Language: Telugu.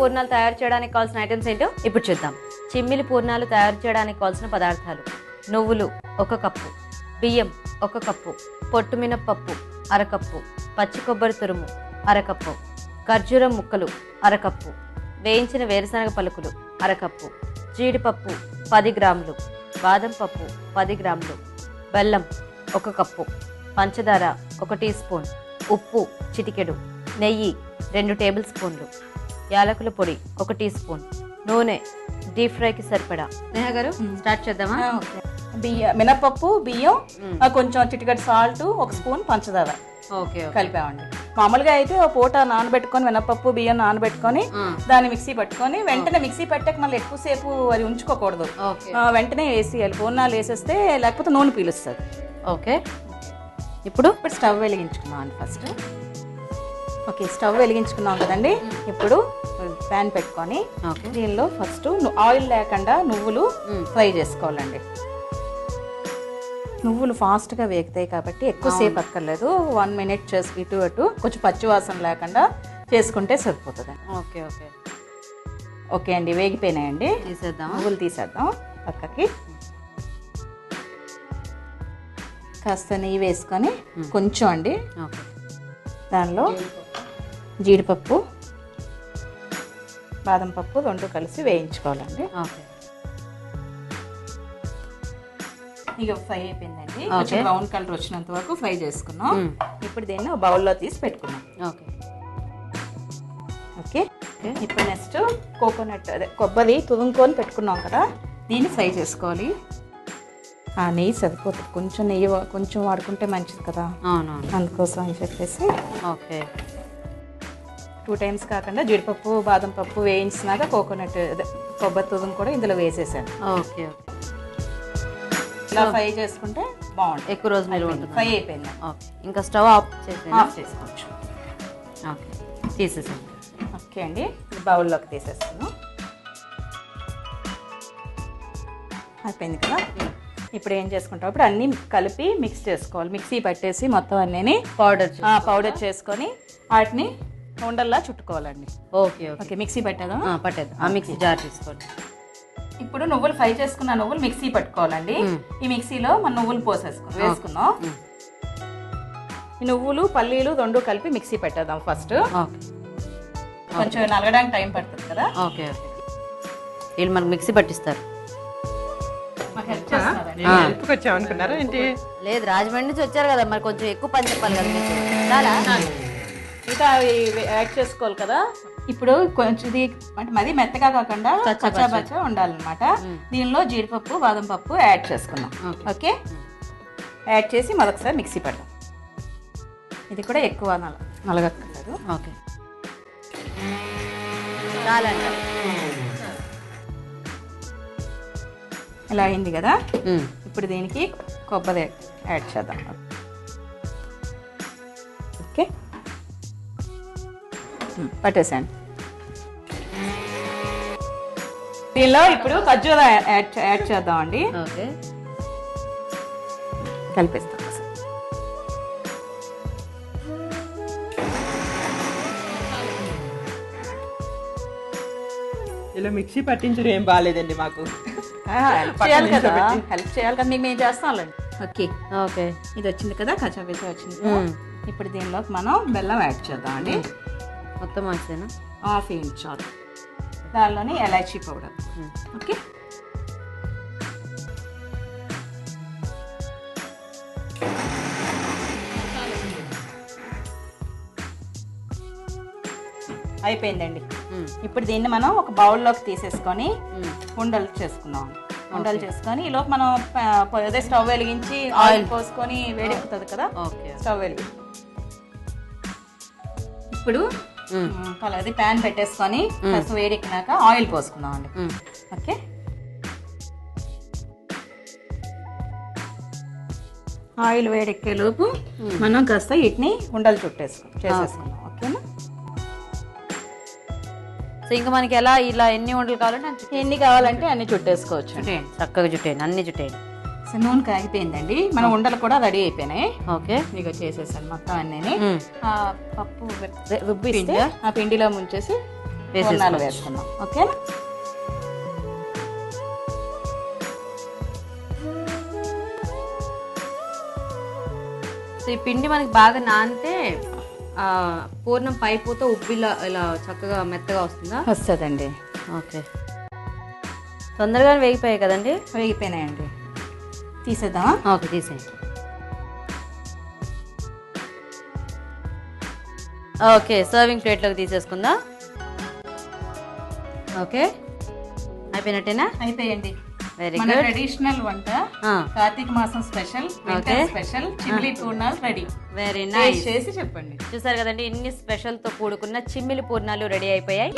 పూర్ణాలు తయారు చేయడానికి కావాల్సిన ఐటమ్స్ ఏంటో ఇప్పుడు చూద్దాం. చిమ్మిలి పూర్ణాలు తయారు చేయడానికి కావాల్సిన పదార్థాలు. నువ్వులు ఒక కప్పు. బియ్యం ఒక కప్పు. పొట్టు మినప్పప్పు అరకప్పు. పచ్చి కొబ్బరి తురుము అరకప్పు. ఖర్జూరం ముక్కలు అరకప్పు. వేయించిన వేరుశనగ పలుకులు అరకప్పు. జీడిపప్పు పది గ్రాములు. బాదం పప్పు పది గ్రాములు. బెల్లం ఒక కప్పు. పంచదార ఒక టీ స్పూన్. ఉప్పు చిటికెడు. నెయ్యి రెండు టేబుల్ స్పూన్లు. యాలకుల పొడి ఒక టీ స్పూన్. నూనె డీప్ ఫ్రైకి సరిపడా. నేహ గారు స్టార్ట్ చేద్దామా. బియ్యం మినపప్పు బియ్యం కొంచెం చిటికెడు సాల్ట్ ఒక స్పూన్ పంచదార. ఓకే కలిపామండి. మామూలుగా అయితే ఓ పూట నానబెట్టుకొని మినపప్పు బియ్యం నానబెట్టుకొని దాన్ని మిక్సీ పట్టుకొని వెంటనే మిక్సీ పట్టాక మళ్ళీ ఎక్కువసేపు అది ఉంచుకోకూడదు. వెంటనే వేసేయాలి. పూర్ణాలు వేసేస్తే లేకపోతే నూనె పీలుస్తుంది. ఓకే. ఇప్పుడు? ఇప్పుడు స్టవ్ వెలిగించుకున్నాం అండి ఫస్ట్. ఓకే స్టవ్ వెలిగించుకున్నాం కదండి. ఇప్పుడు ప్యాన్ పెట్టుకొని దీనిలో ఫస్ట్ ఆయిల్ లేకుండా నువ్వులు ఫ్రై చేసుకోవాలండి. నువ్వులు ఫాస్ట్గా వేగుతాయి కాబట్టి ఎక్కువసేపు అక్కర్లేదు. వన్ మినిట్ చేసి ఇటు అటు కొంచెం పచ్చివాసన లేకుండా చేసుకుంటే సరిపోతుంది. Okay okay. ఓకే అండి వేగిపోయినాయండి. తీసేద్దామా? నువ్వులు తీసేద్దాం పక్కకి. కాస్త నెయ్యి వేసుకొని కొంచెం అండి. దానిలో జీడిపప్పు బాదం పప్పు రెండు కలిసి వేయించుకోవాలండి. ఓకే. ఇక ఫ్రై అయిపోయిందండి. కొంచెం బ్రౌన్ కలర్ వచ్చినంత వరకు ఫ్రై చేసుకున్నాం. ఇప్పుడు దీన్ని బౌల్లో తీసి పెట్టుకున్నాం. ఓకే. ఓకే. ఇప్పుడు నెక్స్ట్ కోకోనట్ అదే కొబ్బరి తురుముకొని పెట్టుకున్నాం కదా దీన్ని ఫ్రై చేసుకోవాలి. ఆ నెయ్యి సరిపోతుంది. కొంచెం నెయ్యి కొంచెం వాడుకుంటే మంచిది కదా. అవునవును. అందుకోసం అని చెప్పేసి ఓకే. టూ టైమ్స్ కాకుండా జీడిపప్పు బాదం పప్పు వేయించినాక కోకోనట్ కొబ్బరి తురుము కూడా ఇందులో వేసేసాను. Okay okay. ఇలా ఫ్రై చేసుకుంటే బాగుంటుంది. ఎక్కువ రోజు ఉంటుంది? ఫ్రై అయిపోయింది. ఓకే. ఇంకా స్టవ్ ఆఫ్ చేసేయండి ఆఫ్ చేసుకోవచ్చు. ఓకే. తీసేసాను ఓకే అండి. బౌల్లోకి తీసేస్తున్నాం అయిపోయింది కదా? ఇప్పుడు ఏం చేసుకుంటాం ఇప్పుడు అన్నీ కలిపి మిక్స్ చేసుకోవాలి. మిక్సీ పట్టేసి మొత్తం అన్నీ పౌడర్ పౌడర్ చేసుకొని వాటిని ఉండల్లా చుట్టుకోవాలండి. Okay okay. మిక్సీ పట్టేదా? ఆ, మిక్సీ జార్ తీసుకోండి. ఇప్పుడు నువ్వులు ఫ్రై చేసుకున్న నువ్వులు మిక్సీ పట్టుకోవాలండి. ఈ మిక్సీలో మన నువ్వులు పోసేసుకుని వేసుకుందాం. ఈ నువ్వులు పల్లీలు రెండు కలిపి మిక్సీ పెట్టేద్దాం ఫస్ట్. ఓకే. కొంచెం నలగడానికి టైం పడుతుంది కదా? Okay okay. వీళ్ళు మనకు మిక్సీ పట్టిస్తారు. లేదు రాజమండ్రి నుంచి వచ్చారు కదా మరి కొంచెం ఎక్కువ పని చెప్పాలి కదా చాలా ఇంకా అవి యాడ్ చేసుకోవాలి కదా? ఇప్పుడు కొంచెం ఇది అంటే మరీ మెత్తగా కాకుండా కచ్చా బచ్చా ఉండాలన్నమాట. దీనిలో జీడిపప్పు బాదం పప్పు యాడ్ చేసుకున్నాం ఓకే. యాడ్ చేసి మరొకసారి మిక్సీ పెడదాం. ఇది కూడా ఎక్కువ నల నలగక్కర్లేదు. ఓకే. చాలంట ఇలా అయింది కదా. ఇప్పుడు దీనికి కొబ్బరి యాడ్ చేద్దాం. ఓకే? పట్టేసాను దీనిలో ఇప్పుడు ఖర్జూర యాడ్ చేద్దామండి. ఓకే. కలిపిస్తాం. ఇలా మిక్సీ పట్టించడం ఏం బాగాలేదండి మాకు. ఆ, హెల్ప్ చేయాలి కదా. హెల్ప్ చేయాలి కదా. మీకు మేము చేస్తాంలేండి ఓకే. ఓకే. ఇది వచ్చింది కదా కచ్చబిచ్చ వచ్చింది. ఇప్పుడు దీనిలోకి మనం బెల్లం యాడ్ చేద్దామండి. మొత్తం వేసేనా హాఫ్ ఇంచ్ చాలు. దానిలోని ఎలైచీ పౌడర్. ఓకే? అయిపోయిందండి. ఇప్పుడు దీన్ని మనం ఒక బౌల్లోకి తీసేసుకొని. ఉండలు చేసుకుందాం. ఉండలు చేసుకొని ఈలోపు మనం అదే స్టవ్ వెలిగించి ఆయిల్ పోసుకొని వేడెక్కుతుంది కదా? ఓకే. స్టవ్ వెలిగి. ఇప్పుడు అది ప్యాన్ పెట్టేసుకొని కాస్త వేడెక్కినాక ఆయిల్ పోసుకుందాం అండి. ఓకే? ఆయిల్ వేడెక్కే లోపు మనం కాస్త వీటిని ఉండలు చుట్టేసుకుందాం చేసేసుకుందాం ఓకేనా? సో ఇంకా మనకి ఎలా ఇలా ఎన్ని వంటలు కావాలంటే. ఎన్ని కావాలంటే అన్ని చుట్టేసుకోవచ్చు. చక్కగా చుట్టేయండి. అన్ని చుట్టేయండి. సో నూనె కాగిపోయిందండి. మన ఉండలు కూడా రెడీ అయిపోయినాయి. ఓకే. మీకు చేసేసాను మొత్తం అన్నీ పప్పు రుబ్బిస్తే? ఆ పిండిలో ముంచేసి వేసుకుందాం. ఓకేనా? సో ఈ పిండి మనకి బాగా నానితే పూర్ణం పైపోతే ఉబ్బిలా ఇలా చక్కగా మెత్తగా వస్తుందా? వస్తుందండి. ఓకే. తొందరగానే వేగిపోయాయి కదండి? వేగిపోయినాయండి. తీసేద్దామా? ఓకే తీసేయండి. ఓకే సర్వింగ్ ప్లేట్లోకి తీసేసుకుందా? ఓకే అయిపోయినట్టేనా? అయిపోయండి వెరీ మన గుడ్ ట్రెడిషనల్ వంట కార్తీక మాసం స్పెషల్. స్పెషల్ చిమ్మిలి పూర్ణాలు రెడీ వెరీ నైస్ చేసి చెప్పండి. చూసారు కదండి ఇన్ని స్పెషల్తో కూడుకున్న చిమ్మిలి పూర్ణాలు రెడీ అయిపోయాయి.